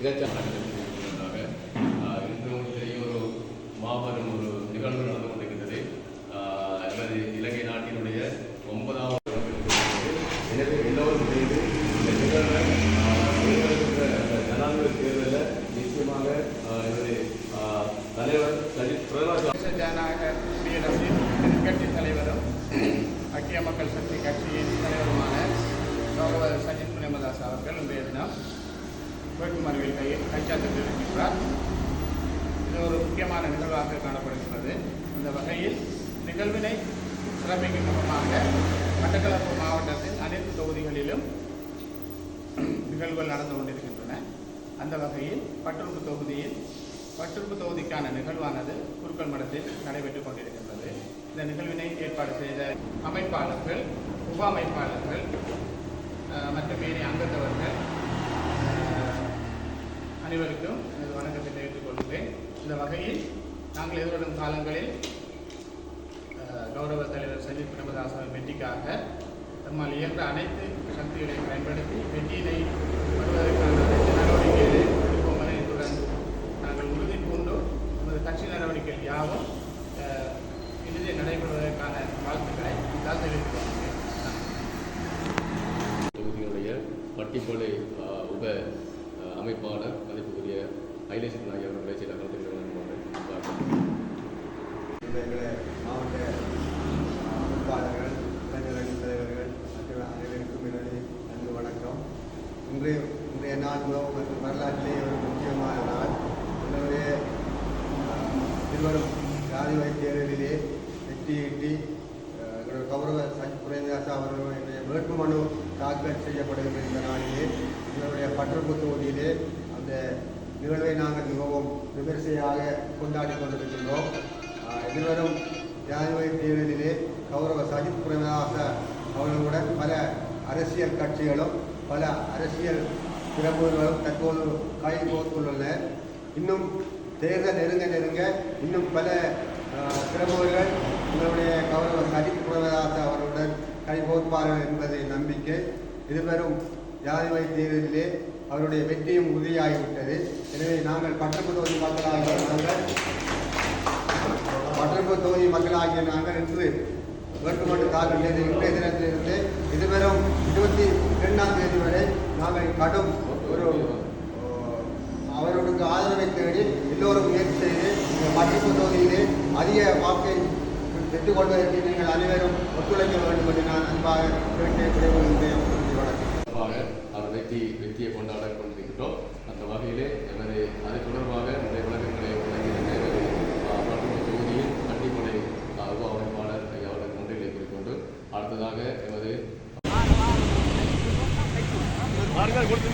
你再讲 வேட்புமனுவில் கை கைச்சாத்திட்டிருக்கின்றார் இது ஒரு முக்கியமான நிகழ்வாக காணப்படுகிறது இந்த வகையில் நிகழ்வினை சிறப்பிக்கும் மூலமாக மட்டக்களப்பு மாவட்டத்தின் அனைத்து தொகுதிகளிலும் நிகழ்வுகள் நடந்து கொண்டிருக்கின்றன. அந்த வகையில் பட்டுறுப்பு தொகுதியில் பட்டுறுப்பு தொகுதிக்கான நிகழ்வானது குருக்கள் மடத்தில் நடைபெற்றுக் கொண்டிருக்கின்றது. இந்த நிகழ்வினை ஏற்பாடு செய்த அமைப்பாளர்கள் உப அமைப்பாளர்கள் மற்றும் ஏனைய அங்கத்தவர்கள் அனைவருக்கும் எனது வணக்கத்தை தெரிவித்துக் கொள்கிறேன். இந்த வகையில் நாங்கள் எதிர்வரும் காலங்களில் அஹ், கௌரவ தலைவர் சஜித் பிரேமதாசன் வெற்றிக்காக நம்மால் இயன்ற அனைத்து சக்திகளையும் பயன்படுத்தி வெற்றியினை வருவதற்கான அமைப்பாளர் மதிப்புக்குரிய ஐலேசன் நாயர் அவர்களை சில கருத்துக்களை வழங்குவார்கள் மாவட்ட அமைப்பாளர்கள் இளைஞர் அணி தலைவர்கள் மற்றும் அனைவருக்கும் என்னுடைய நன்றி வணக்கம். இன்றைய இன்றைய நாள் உலக மற்றும் வரலாற்றிலே ஒரு முக்கியமான நாள். என்னுடைய இருவரும் ஜாதி வைத்தியர்களிலே வெற்றியீட்டி அஹ், எங்களுடைய கௌரவ சஜ் பிரேமதாஸ் என்னுடைய வேட்புமனு தாக்கல் செய்யப்படுகின்ற இந்த நாளிலே எங்களுடைய பட்டர்பு தொகுதியிலே அந்த நிகழ்வை நாங்கள் மிகவும் விமரிசையாக கொண்டாடி கொண்டிருக்கின்றோம். எதிர்வரும் ஜனாதிபதி தேர்தலிலே கௌரவ சஜித் பிரேமதாச அவர்களுடன் பல அரசியல் கட்சிகளும் பல அரசியல் பிரபுகளும் தற்போது காய் கோர்த்துள்ளனர் இன்னும் தேர்தல் நெருங்க நெருங்க இன்னும் பல ஆஹ், உங்களுடைய கௌரவ சஜித் பிரேமதாச அவர்களுடன் கைகோர்ப்பார்கள் என்பதை நம்பிக்கை. இதுவரும் ஜனாதிபதி தேர்தலிலே அவருடைய வெற்றியும் உறுதியாகிவிட்டது. எனவே நாங்கள் பட்டப்பு தொகுதி மக்களாகிய நாங்கள் பட்டப்பு தொகுதி மக்களாகிய நாங்கள் இன்று வேட்புமனு தாக்கல் செய்த இன்றைய தினத்திலிருந்து இதுவரும் இருபத்தி இரண்டாம் தேதி வரை நாங்கள் கடும் ஒரு அவர்களுக்கு ஆதரவை தேடி எல்லோரும் முயற்சி செய்து இந்த பட்டப்பு தொகுதியிலே அதிக வாக்கை பெற்றுக்கொள்வதற்கு நீங்கள் அனைவரும் ஒத்துழைக்க வேண்டும் என்று நான் அன்பாக கேட்டு விடைபெறுகின்றேன் சிறப்பாக வணக்கம் அவர் வெற்றி வெற்றியை கொண்டாட கொண்டிருக்கிறோம் அந்த வகையிலே எமது அது தொடர்பாக நிறைய விளக்கங்களை வழங்கியிருந்த எமது ஆஹ், பட்டுக்கோட்டை தொகுதியில் பட்டிமலை உப அமைப்பாளர் அவர்கள் முன்னிலை குறிக்கொண்டு அடுத்ததாக எமது இங்கே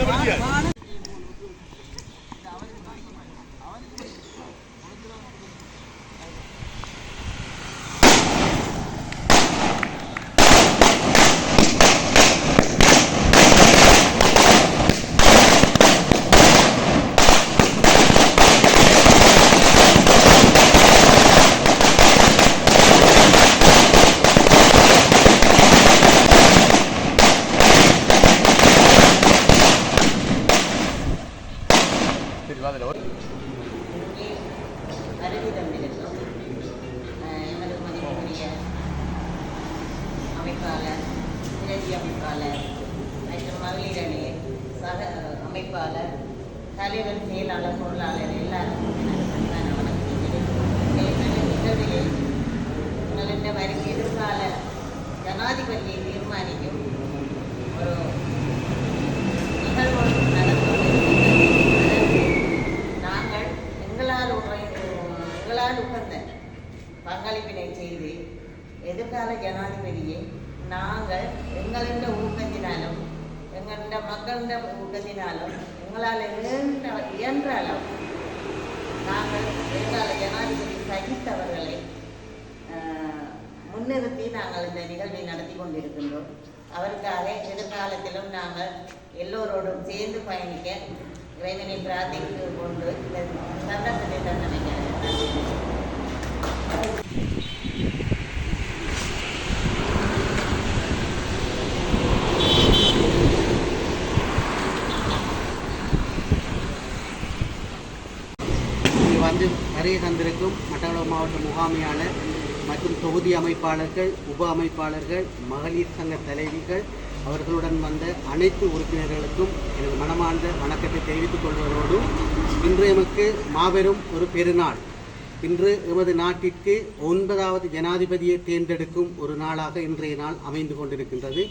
வருகை தந்திருக்கும் அஹ், எமது மதிப்புக்குரிய அமைப்பாளர் பிரதி அமைப்பாளர் மற்றும் மகளிர் அணி சக அமைப்பாளர் தலைவர் செயலாளர் பொருளாளர் எல்லாருக்கும் எனது பணிவான வணக்கத்தை தெரிவித்துக் நிகழ்வில் உங்களிடம் வரும் எதிர்கால ஜனாதிபதியை தீர்மானிக்கும் ஒரு நிகழ்வு நடந்து நாங்கள் எங்களால் உறை- எங்களால் உகந்த பங்களிப்பினை செய்து எதிர்கால ஜனாதிபதியை நாங்கள் எங்களிட ஊக்கத்தினாலும் எங்களிட மக்களிட ஊக்கத்தினாலும் எங்களால் இயன்ற இயன்ற அளவு நாங்கள் எதிர்கால ஜனாதிபதி சகித்தவர்களை முன்னிறுத்தி நாங்கள் இந்த நிகழ்வை நடத்தி கொண்டிருக்கின்றோம். அவருக்காக எதிர்காலத்திலும் நாங்கள் எல்லோரோடும் சேர்ந்து பயணிக்க இறைவனை பிரார்த்தித்து கொண்டு இந்த சந்தர்ப்பத்தை தந்தமைக்கிறேன் வருகை தந்திருக்கும் மட்டக்களப்பு மாவட்ட முகாமையாளர் மற்றும் தொகுதி அமைப்பாளர்கள் உப அமைப்பாளர்கள் மகளிர் சங்க தலைவிகள் அவர்களுடன் வந்த அனைத்து உறுப்பினர்களுக்கும் எனது மனமார்ந்த வணக்கத்தை தெரிவித்துக் கொள்வதோடு இன்று எமக்கு மாபெரும் ஒரு பெருநாள். இன்று எமது நாட்டிற்கு ஒன்பதாவது ஜனாதிபதியை தேர்ந்தெடுக்கும் ஒரு நாளாக இன்றைய நாள் அமைந்து கொண்டிருக்கின்றது.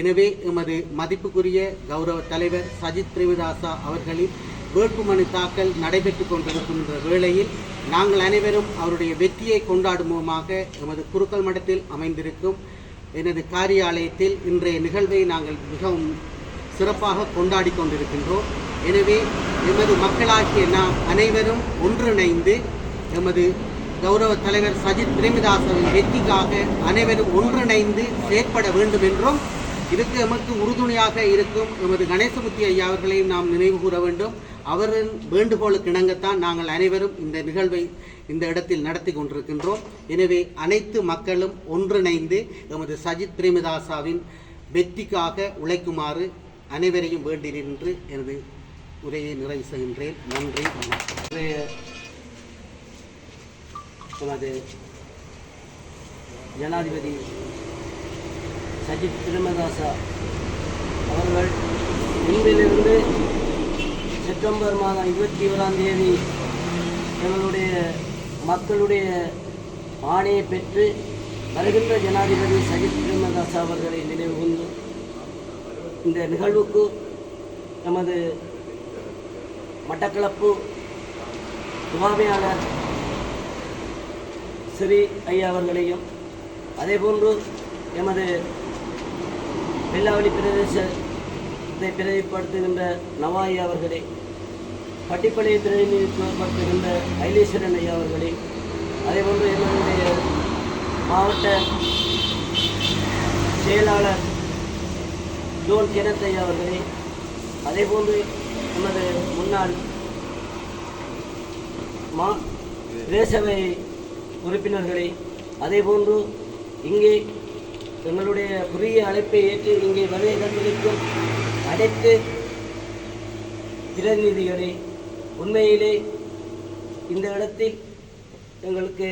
எனவே எமது மதிப்புக்குரிய கௌரவ தலைவர் சஜித் பிரேமதாசா அவர்களின் வேட்புமனு தாக்கல் நடைபெற்றுக் கொண்டிருக்கின்ற வேளையில் நாங்கள் அனைவரும் அவருடைய வெற்றியை கொண்டாடும் முகமாக எமது குருக்கள் மடத்தில் அமைந்திருக்கும் எனது காரியாலயத்தில் இன்றைய நிகழ்வை நாங்கள் மிகவும் சிறப்பாக கொண்டாடி கொண்டிருக்கின்றோம். எனவே எமது மக்களாகிய நாம் அனைவரும் ஒன்றிணைந்து எமது கௌரவ தலைவர் சஜித் பிரேமதாசவின் வெற்றிக்காக அனைவரும் ஒன்றிணைந்து செயற்பட வேண்டும் என்றும் இதுக்கு எமக்கு உறுதுணையாக இருக்கும் எமது கணேசமூர்த்தி ஐயா அவர்களையும் நாம் நினைவு கூற வேண்டும். அவரின் வேண்டுகோளுக்கு இணங்கத்தான் நாங்கள் அனைவரும் இந்த நிகழ்வை இந்த இடத்தில் நடத்தி கொண்டிருக்கின்றோம். எனவே அனைத்து மக்களும் ஒன்றிணைந்து எமது சஜித் பிரேமதாசாவின் வெற்றிக்காக உழைக்குமாறு அனைவரையும் வேண்டி நின்று எனது உரையை நிறைவு செய்கின்றேன். நன்றி. வணக்கம் எமது ஜனாதிபதி சஜித் பிரேமதாசா அவர்கள் இன்றிலிருந்து செப்டம்பர் மாதம் இருபத்தி ஓராம் தேதி எங்களுடைய மக்களுடைய ஆணையை பெற்று வருகின்ற ஜனாதிபதி சஜித் பிரேமதாசா அவர்களை நினைவு இந்த நிகழ்வுக்கு நமது மட்டக்களப்பு முகாமையாளர் ஸ்ரீ ஐயா அவர்களையும் அதேபோன்று எமது வெள்ளாவளி பிரதேசத்தை பிரதிப்படுத்துகின்ற நவாயி அவர்களே பட்டிப்பள்ளியை பிரதிநிதித்துவப்படுத்துகின்ற ஐலேஸ்வரன் ஐயா அவர்களே அதேபோன்று என்னுடைய மாவட்ட செயலாளர் ஜோன் கெனத் ஐயா அவர்களே அதேபோன்று நமது முன்னாள் மா பிரதேசபை உறுப்பினர்களே அதேபோன்று இங்கே எங்களுடைய புதிய அழைப்பை ஏற்று இங்கே வருகை தந்திருக்கும் அனைத்து பிரதிநிதிகளே உண்மையிலே இந்த இடத்தில் எங்களுக்கு